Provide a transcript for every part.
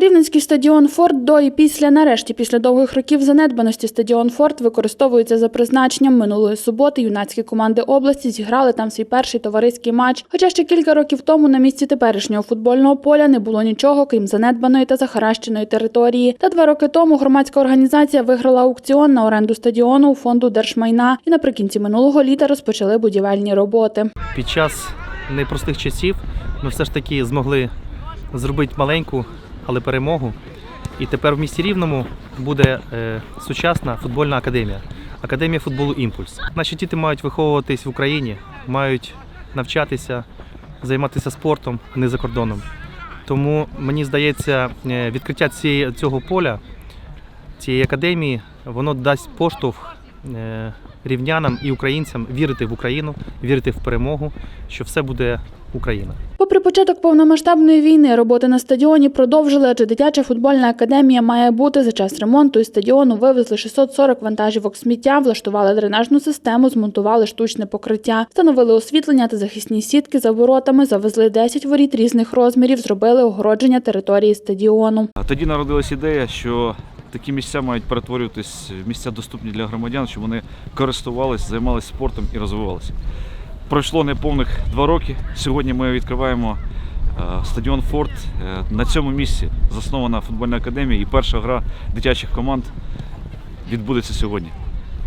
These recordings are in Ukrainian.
Рівненський стадіон Форт до і після нарешті після довгих років занедбаності стадіон Форт використовується за призначенням. Минулої суботи юнацькі команди області зіграли там свій перший товариський матч. Хоча ще кілька років тому на місці теперішнього футбольного поля не було нічого, крім занедбаної та захаращеної території. Та два роки тому громадська організація виграла аукціон на оренду стадіону у фонду держмайна і наприкінці минулого літа розпочали будівельні роботи. Під час непростих часів ми все ж таки змогли зробити маленьку, але перемогу. І тепер в місті Рівному буде е, сучасна футбольна академія. Академія футболу Імпульс. Наші діти мають виховуватись в Україні, мають навчатися, займатися спортом, а не за кордоном. Тому мені здається, е, відкриття цієї, цього поля, цієї академії, воно дасть поштовх рівнянам і українцям вірити в Україну, вірити в перемогу, що все буде Україна. Попри початок повномасштабної війни, роботи на стадіоні продовжили, адже дитяча футбольна академія має бути за час ремонту із стадіону вивезли 640 вантажівок сміття, влаштували дренажну систему, змонтували штучне покриття, встановили освітлення та захисні сітки за воротами, завезли 10 воріт різних розмірів, зробили огородження території стадіону. Тоді народилась ідея, що такі місця мають перетворюватись в місця доступні для громадян, щоб вони користувалися, займалися спортом і розвивалися. Пройшло неповних два роки. Сьогодні ми відкриваємо е, стадіон Форт. Е, На цьому місці заснована футбольна академія і перша гра дитячих команд відбудеться сьогодні.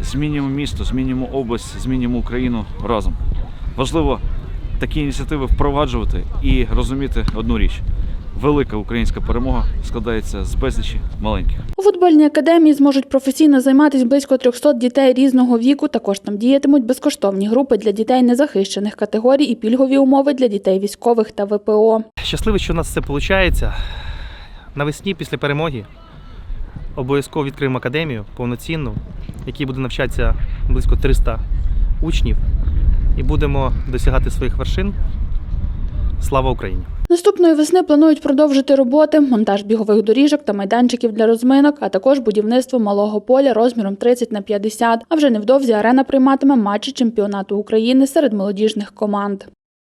Змінюємо місто, змінюємо область, змінюємо Україну разом. Важливо такі ініціативи впроваджувати і розуміти одну річ. Велика українська перемога складається з безлічі маленьких. У футбольній академії зможуть професійно займатися близько 300 дітей різного віку. Також там діятимуть безкоштовні групи для дітей незахищених категорій і пільгові умови для дітей військових та ВПО. Щасливий, що у нас все виходить. Навесні після перемоги обов'язково відкриємо академію повноцінну, в якій буде навчатися близько 300 учнів, і будемо досягати своїх вершин. Слава Україні! Наступної весни планують продовжити роботи, монтаж бігових доріжок та майданчиків для розминок, а також будівництво малого поля розміром 30 на 50. А вже невдовзі арена прийматиме матчі чемпіонату України серед молодіжних команд.